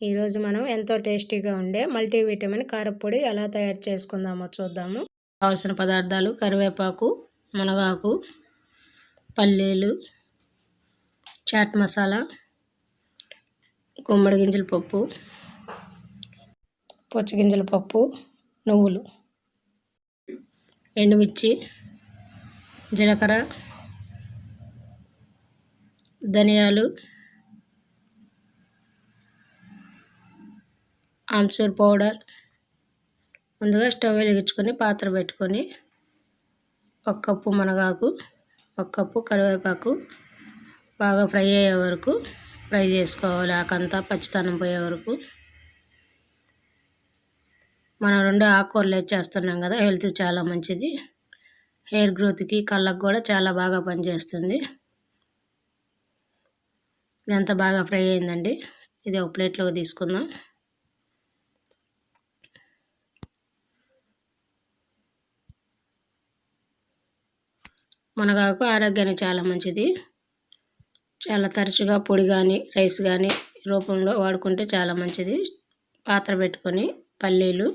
ఈరోజు మనం ఎంతో టేస్టీగా ఉండే మల్టీవిటమిన్ కారపొడి ఎలా తయారు చేసుకుందామో చూద్దాము. కావాల్సిన పదార్థాలు కరివేపాకు మునగాకు పల్లీలు చాట్ మసాలా గుమ్మడి గింజల పప్పు పుచ్చగింజల పప్పు నువ్వులు ఎండుమిర్చి జీలకర్ర ధనియాలు ఆమ్చూర్ పౌడర్. ముందుగా స్టవ్ వెలిగించుకొని పాత్ర పెట్టుకొని ఒక కప్పు మునగాకు ఒక కప్పు కరివేపాకు బాగా ఫ్రై అయ్యే వరకు ఫ్రై చేసుకోవాలి. ఆకంతా పచ్చితనం పోయే వరకు మనం రెండు ఆకుకూరలు వేసేస్తున్నాం కదా హెల్త్ చాలా మంచిది. హెయిర్ గ్రోత్కి కళ్ళకు కూడా చాలా బాగా పనిచేస్తుంది. ఇదంతా బాగా ఫ్రై అయిందండి. ఇది ఒక ప్లేట్లోకి తీసుకుందాం. మునగాకు ఆరోగ్యానికి చాలా మంచిది. చాలా తరచుగా పొడి కానీ రైస్ కానీ రూపంలో వాడుకుంటే చాలా మంచిది. పాత్ర పెట్టుకొని పల్లీలు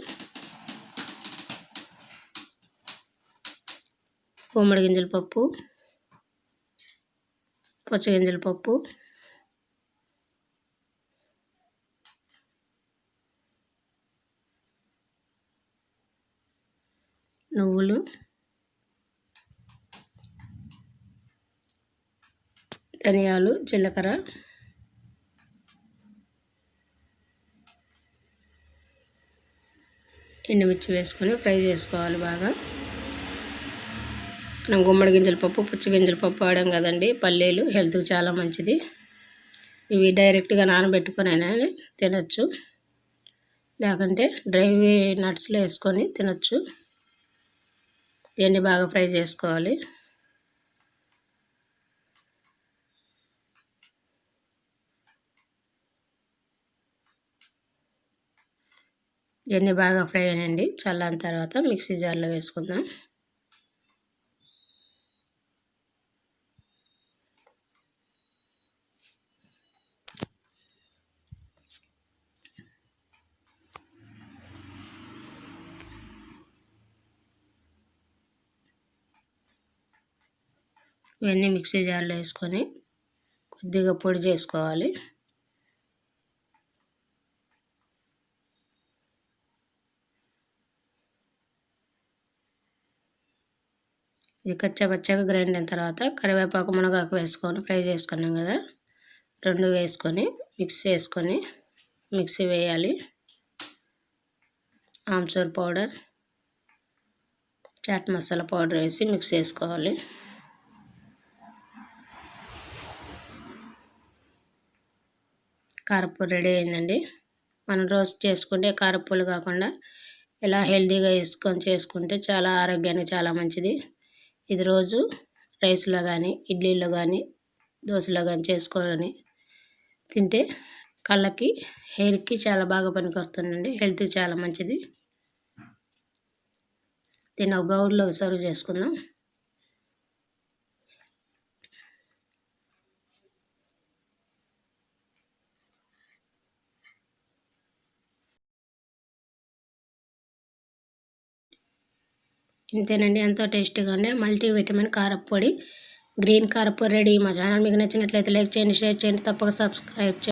గుమ్మడి గింజల పప్పు పచ్చగింజల పప్పు నువ్వులు ధనియాలు జీలకర్ర. ఎండుమిర్చి వేసుకొని ఫ్రై చేసుకోవాలి బాగా. మనం గుమ్మడి గింజల పప్పు పుచ్చగింజల పప్పు వాడాం కదండి. పల్లీలు హెల్త్కి చాలా మంచిది. ఇవి డైరెక్ట్గా నానబెట్టుకొని అయినా తినచ్చు. లేకుంటే డ్రై నట్స్లో వేసుకొని తినచ్చు. ఇవన్నీ బాగా ఫ్రై చేసుకోవాలి. ఇవన్నీ బాగా ఫ్రై అయ్యండి చల్లని తర్వాత మిక్సీ జార్లో వేసుకుందాం. ఇవన్నీ మిక్సీ జార్లో వేసుకొని కొద్దిగా పొడి చేసుకోవాలి. ఇది కచ్చపచ్చగా గ్రైండ్ అయిన తర్వాత కరివేపాకు మునగాకు వేసుకొని ఫ్రై చేసుకున్నాం కదా. రెండు వేసుకొని మిక్స్ చేసుకొని మిక్సీ వేయాలి. ఆమ్చూర్ పౌడర్ చాట్ మసాలా పౌడర్ వేసి మిక్స్ చేసుకోవాలి. కారపూర రెడీ అయిందండి. మనం రోస్ట్ చేసుకుంటే కారపూలు కాకుండా ఇలా హెల్తీగా వేసుకొని చేసుకుంటే చాలా ఆరోగ్యానికి చాలా మంచిది. ఇది రోజు రైస్లో కానీ ఇడ్లీలో కానీ దోశలో కానీ చేసుకొని తింటే కళ్ళకి హెయిర్కి చాలా బాగా పనికి వస్తుందండి హెల్త్కి చాలా మంచిది. దీన్ని ఒక బౌల్లో సర్వ్ చేసుకుందాం. ఇంతేనండి ఎంతో టేస్టీగా ఉండే మల్టీ విటమిన్ కారపొడి గ్రీన్ కారపొడి రెడీ. మా ఛానల్ మీకు నచ్చినట్లయితే లైక్ చేయండి షేర్ చేయండి తప్పక సబ్స్క్రైబ్ చేయండి.